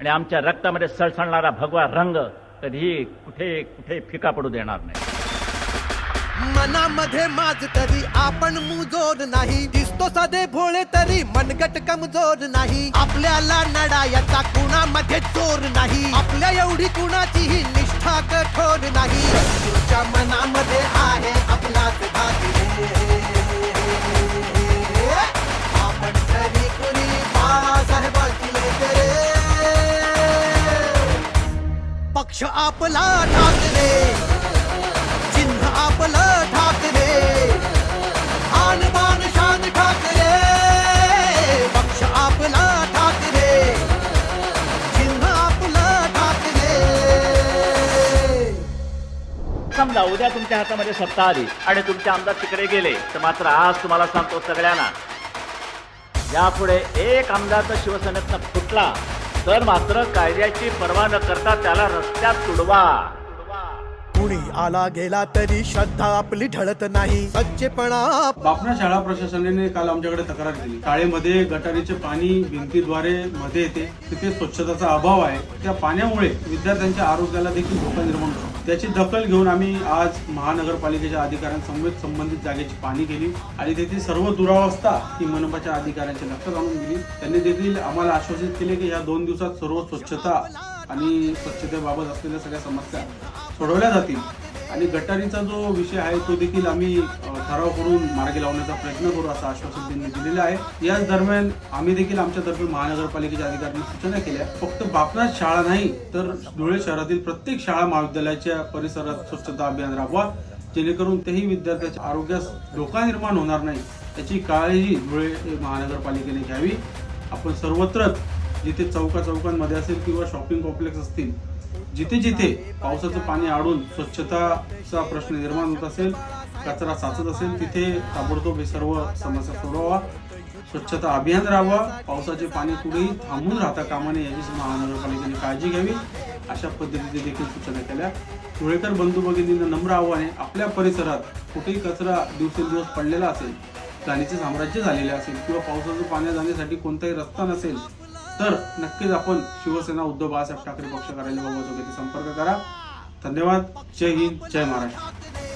आणि आमच्या रक्तामध्ये सळसळणारा भगवा रंग कधी कुठे कुठे फिका पडू देणार नाही. मनामध्ये माझ तरी आपण मुजोर नाही. दिसतो साधे भोळे तरी मनगट कमजोर नाही. आपल्याला लढायाचा कुणामध्ये जोर नाही. आपल्या एवढी कुणाचीही निष्ठा कठोर नाही. तुमच्या मनामध्ये पक्ष आपला ठाकरे. चिन्ह आपलं ठाकरे. आन बान शान ठाकरे. पक्ष आपला ठाकरे. चिन्ह आपलं ठाकरे. समजा उद्या तुमच्या हातामध्ये सत्ता आली आणि तुमचे आमदार तिकडे गेले तर मात्र आज तुम्हाला सांगतो सगळ्यांना यापुढे एक आमदार जर शिवसेनेतनं फुटला. तर मात्र कायद्याची पर्वा न करता त्याला रस्त्यात तुडवा. कुणी आला गेला तरी श्रद्धा आपली ढळत नाही. सच्चेपणा बापना शाळा प्रशासनाने काल आमच्याकडे तक्रार केली. शाळेमध्ये गटारीचे पाणी भिंतीद्वारे मध्ये येते. तिथे स्वच्छताचा अभाव आहे. त्या पाण्यामुळे विद्यार्थ्यांच्या आरोग्याला देखील धोका निर्माण होतो. त्याची दखल घेऊन आम्ही आज महानगरपालिकेच्या अधिकाऱ्यांसमवेत संबंधित जागेची पाणी केली. आणि तेथील सर्व दुरावस्था ही मनपाच्या अधिकाऱ्यांच्या लक्षात आणून दिली. त्यांनी देखील आम्हाला आश्वासित केले की या दोन दिवसात सर्व स्वच्छता आणि स्वच्छतेबाबत असलेल्या सगळ्या समस्या सोडवल्या जातील. आणि गटारीचा जो विषय आहे तो देखील आम्ही ठराव करून मार्गी लावण्याचा प्रयत्न करू असं आश्वासन त्यांनी दिलेलं आहे. याच दरम्यान आम्ही देखील आमच्यातर्फे महानगरपालिकेच्या अधिकाऱ्यांनी सूचना केल्या. फक्त बापनाथ शाळा नाही तर धुळे शहरातील प्रत्येक शाळा महाविद्यालयाच्या परिसरात स्वच्छता अभियान राबवा. जेणेकरून तेही विद्यार्थ्याच्या आरोग्यास धोका निर्माण होणार नाही याची काळजी धुळे महानगरपालिकेने घ्यावी. आपण सर्वत्रच जिथे चौका चौकांमध्ये असेल किंवा शॉपिंग कॉम्प्लेक्स असतील जिथे जिथे पावसाचं पाणी आडून स्वच्छताचा प्रश्न निर्माण होत असेल कचरा साचत असेल तिथे ताबडतोब हे सर्व समस्या सोडवा स्वच्छता अभियान राहावा पावसाचे पाणी कुठेही थांबून राहता कामा नये याची महानगरपालिकेने काळजी घ्यावी. अशा पद्धतीने देखील सूचना केल्या. धुळेकर बंधू भगिनींना नम्र आव्हाने आपल्या परिसरात कुठेही कचरा दिवसेंदिवस पडलेला असेल घाणीचे साम्राज्य झालेले असेल किंवा पावसाचं पाणी जाण्यासाठी कोणताही रस्ता नसेल तर नक्कीच आपण शिवसेना उद्धव बाळासाहेब ठाकरे पक्ष कार्यालयाबाबत वगैरे संपर्क करा. धन्यवाद. जय हिंद. जय महाराष्ट्र.